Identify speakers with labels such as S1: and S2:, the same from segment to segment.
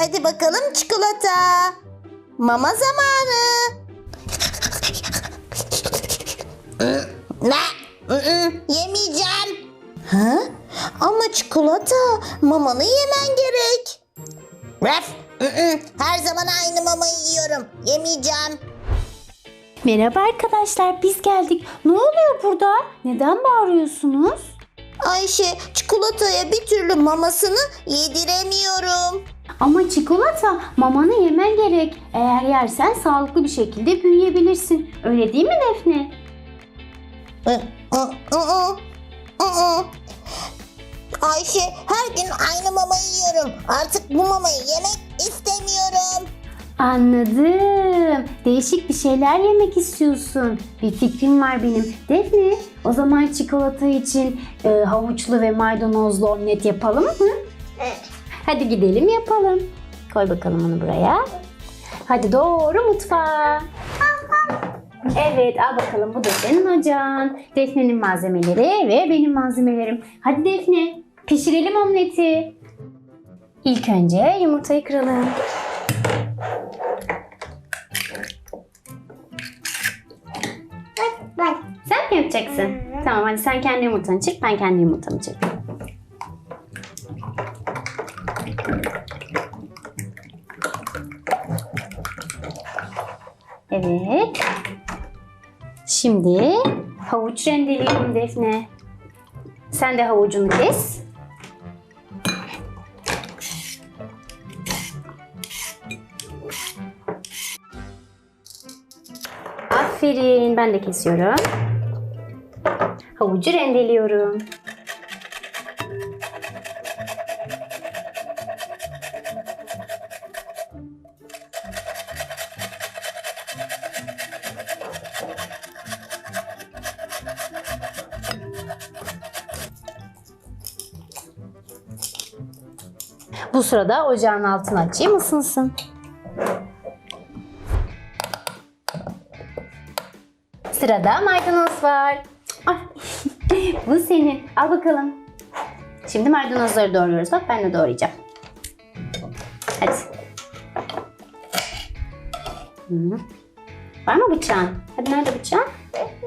S1: Hadi bakalım çikolata. Mama zamanı. Ne? Yemeyeceğim. Ha? Ama çikolata mamanı yemen gerek. Ref. Her zaman aynı mamayı yiyorum. Yemeyeceğim.
S2: Merhaba arkadaşlar biz geldik. Ne oluyor burada? Neden bağırıyorsunuz?
S1: Ayşe çikolataya bir türlü mamasını yediremiyorum.
S2: Ama çikolata mamanı yemen gerek. Eğer yersen sağlıklı bir şekilde büyüyebilirsin. Öyle değil mi Defne?
S1: Ayşe her gün aynı mamayı yiyorum. Artık bu mamayı yemek istemiyorum.
S2: Anladım. Değişik bir şeyler yemek istiyorsun. Bir fikrim var benim. Defne, o zaman çikolata için e, havuçlu ve maydanozlu omlet yapalım mı? Hadi gidelim yapalım. Koy bakalım onu buraya. Hadi doğru mutfağa. Evet al bakalım bu da senin ocağın. Defne'nin malzemeleri ve benim malzemelerim. Hadi Defne pişirelim omleti. İlk önce yumurtayı kıralım. Sen mi yapacaksın? Tamam hadi sen kendi yumurtanı çırp ben kendi yumurtamı çırpayım. Evet. Şimdi havuç rendeleyelim Defne. Sen de havucunu kes. Aferin. Ben de kesiyorum. Havucu rendeliyorum. Bu sırada ocağın altını açayım ısınsın. Sırada maydanoz var. Ay, Bu senin. Al bakalım. Şimdi maydanozları doğruyoruz. Bak ben de doğrayacağım. Hadi. Var mı bıçağın? Hadi nerede bıçağın?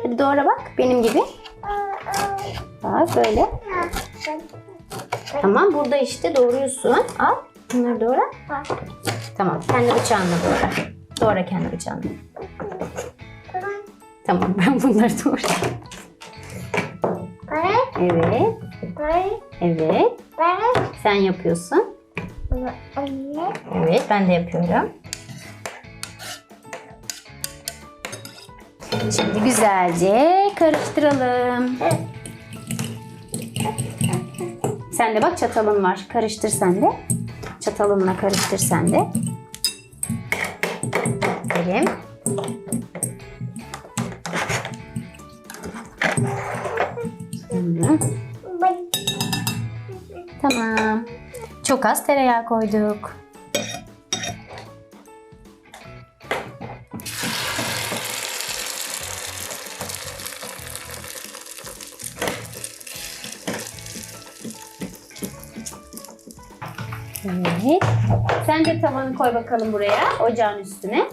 S2: Hadi doğra bak. Benim gibi. Bak böyle. Tamam burada işte doğruyorsun. Al. Bunları doğra. Tamam. Kendi bıçağınla doğra. Doğra kendi bıçağınla. Tamam ben bunları doğrayayım. Evet. Evet. Sen yapıyorsun. Evet ben de yapıyorum. Şimdi güzelce karıştıralım. Sen de bak çatalın var. Karıştır sen de. Çatalınla karıştır sen de. Aferin. Tamam. Çok az tereyağı koyduk. Evet. Sen de tavanı koy bakalım buraya, ocağın üstüne.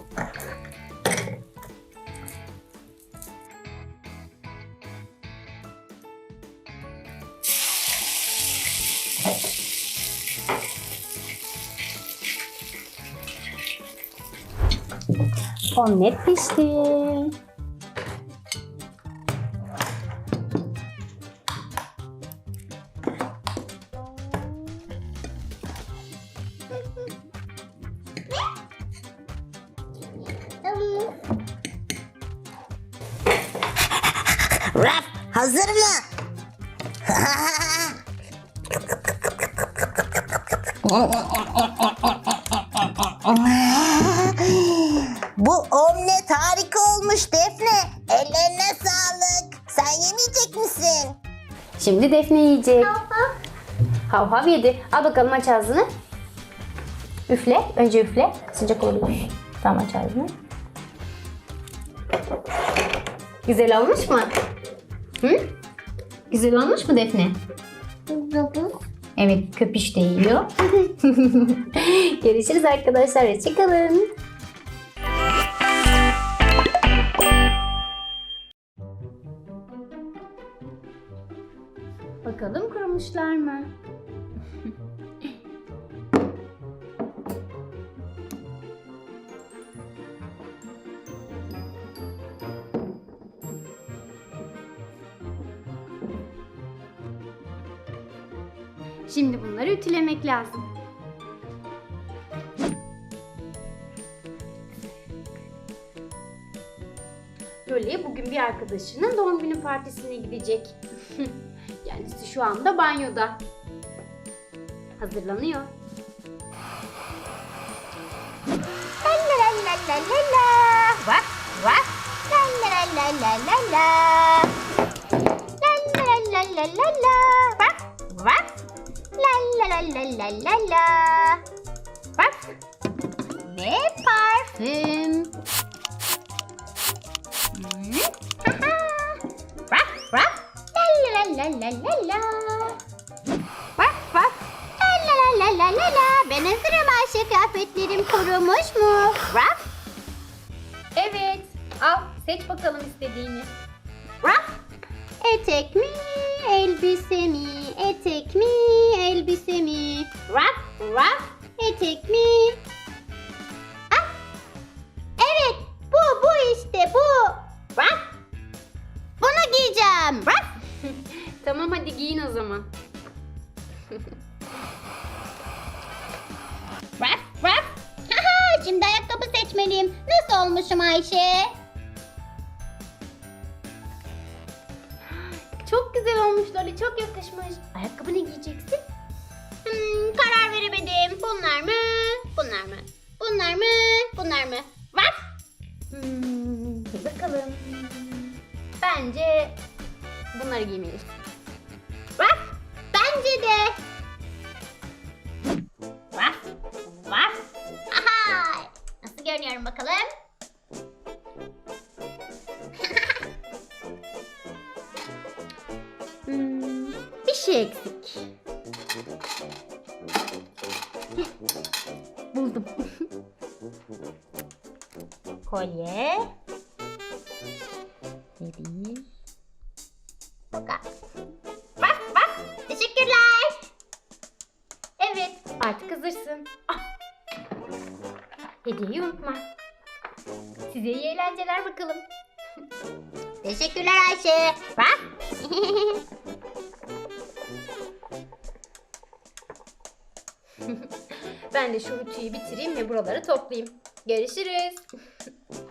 S2: Omlet pişti.
S1: Raf hazır mı? Bu omlet harika olmuş Defne. Ellerine sağlık. Sen yemeyecek misin?
S2: Şimdi Defne yiyecek. Hav hav yedi. Al bakalım aç ağzını. Üfle. Önce üfle. Sıcak olabilir. Tamam aç ağzını. Güzel olmuş mu? Hı? Güzel olmuş mu Defne? Evet köpüş de yiyor. Görüşürüz arkadaşlar. Hoşçakalın. Bakalım kurumuşlar mı? Şimdi bunları ütülemek lazım. Loli bugün bir arkadaşının doğum günü partisine gidecek. Kendisi şu anda banyoda. Hazırlanıyor.
S3: La la la la la la. Vak vak. La la la la la la. La la la la la la. La la la la. Vak. Ve parfüm. Vak vak. La la la la la la. Vak vak. La la la la la. Ben hazırım Ayşe kıyafetlerim kurumuş mu? Vak.
S2: Evet. Al seç bakalım istediğini.
S3: Raf. Etek mi, elbise mi, Raf, etek mi? Ah, evet, bu, bu işte, bu. Raf. Bunu giyeceğim. Raf.
S2: Tamam hadi giyin o zaman.
S3: Raf, raf. Haha, şimdi ayakkabı seçmeliyim. Nasıl olmuşum Ayşe?
S2: Çok güzel olmuş Loli. Çok yakışmış. Ayakkabı ne giyeceksin?
S3: Bunlar mı? Bunlar mı? Var.
S2: Hmm, bakalım. Bence bunları giymelisin.
S3: Var. Bence de. Var. Var. Aha. Nasıl görünüyorum bakalım?
S2: Hmm, bir şey eksik. Buldum.
S3: Kolye. Bir. Bak. Bak bak. Teşekkürler.
S2: Evet, artık hazırsın. Ah. Hediyeyi unutma. Size iyi eğlenceler bakalım.
S3: Teşekkürler Ayşe. Bak.
S2: Ben de şu ütüyü bitireyim ve buraları toplayayım. Görüşürüz.